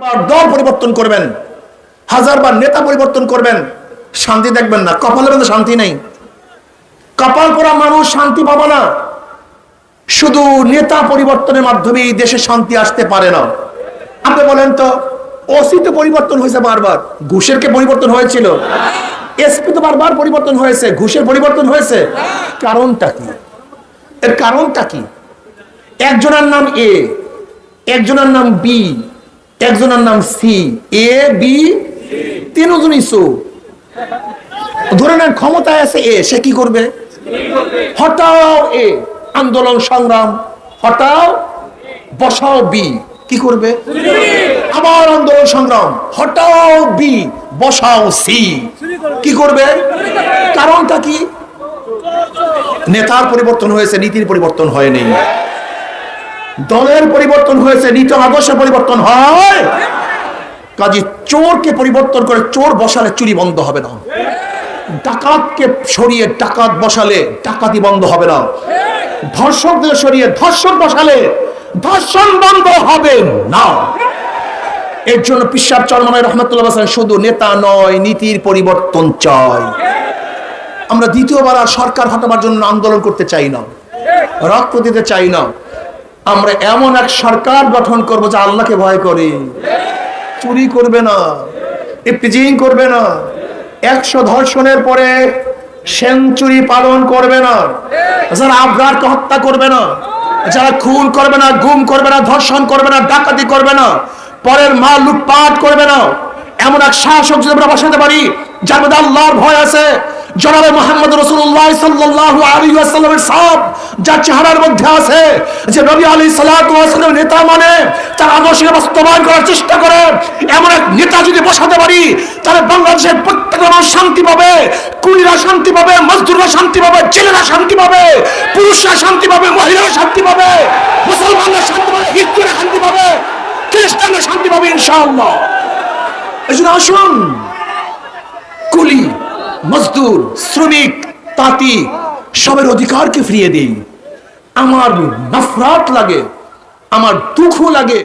দল পরিবর্তন করবেন, হাজারবার নেতা পরিবর্তন করবেন, শান্তি দেখবেন না। কপালের মধ্যে শান্তি নেই। কপাল করা মানুষ শান্তি পাবে না। শুধু নেতা পরিবর্তনের মাধ্যমে দেশে শান্তি আসতে পারে না। আপনি বলেন তো, ওসি তো পরিবর্তন হয়েছে বারবার। ঘুষের কে পরিবর্তন হয়েছিল? এসপি তো বারবার পরিবর্তন হয়েছে। ঘুষের পরিবর্তন হয়েছে। কারণটা কি? এর কারণটা কি? একজনের নাম এ, একজনের নাম বি একজনের নাম সি, এ, বি তিনজনই সো ধরে নেন ক্ষমতায় আছে এ, সে কি করবে? হটাও এ, আন্দোলন সংগ্রাম, হটাও বসাও বি, কি করবে? আবার আন্দোলন সংগ্রাম, হটাও বি, বসাও সি, কি করবে? কারণটা কি? নেতার পরিবর্তন হয়েছে, নীতির পরিবর্তন হয়নি। দলের পরিবর্তন হয়েছে নীতি আদর্শের পরিবর্তন হয়। কাজী চোরকে পরিবর্তন করে চোর বসালে চুরি বন্ধ হবে না। ডাকাতকে সরিয়ে ডাকাত বসালে ডাকাতি বন্ধ হবে না। ধর্ষকদের সরিয়ে ধর্ষক বসালে ধর্ষণ বন্ধ হবে না। এর জন্য পিসাব চরমানায় রহমতুল্লাহ হাসান শুধু নেতা নয়, নীতির পরিবর্তন চাই। আমরা দ্বিতীয়বার সরকার হটাবার জন্য আন্দোলন করতে চাই না। রক্ত দিতে চাই না। আমরা এমন এক সরকার গঠন করব যে আল্লাহকে ভয় করে। চুরি করবে না ইপটিজিং করবে না, একশো ধর্ষণের পরে সেঞ্চুরি পালন করবে না, যারা আবরারকে হত্যা করবে না, যারা খুন করবে না, গুম করবে না, ধর্ষণ করবে না, ডাকাতি করবে না, পরের মা লুটপাট করবে না, এমন এক শাসক যদি আমরা বসাতে পারি, যার মধ্যে আল্লাহর ভয় আছে জনাবে মোহাম্মদ রসুল্লাহ সাল্লাল্লাহু আলাইহি ওয়াসাল্লামের সব, যার চেহারার মধ্যে আছে যে নবী আলী সাল্লাল্লাহু নেতা মানে তার আদর্শকে বাস্তবায়ন করার চেষ্টা করে, এমন এক নেতা যদি বসাতে পারি, তাহলে বাংলাদেশের প্রত্যেক মানুষ শান্তি পাবে, কুড়িরা শান্তি পাবে, মজদুররা শান্তি পাবে ছেলেরা শান্তি পাবে, পুরুষরা শান্তি পাবে, মহিলারা শান্তি পাবে, মুসলমানরা শান্তি পাবে, হিন্দুরা শান্তি পাবে, খ্রিস্টানরা শান্তি পাবে ইনশাআল্লাহ। আসুন, কুলি মজদুর শ্রমিক তাঁতি সবের অধিকারকে ফিরিয়ে দিই। আমার নফরাত লাগে আমার দুঃখ লাগে।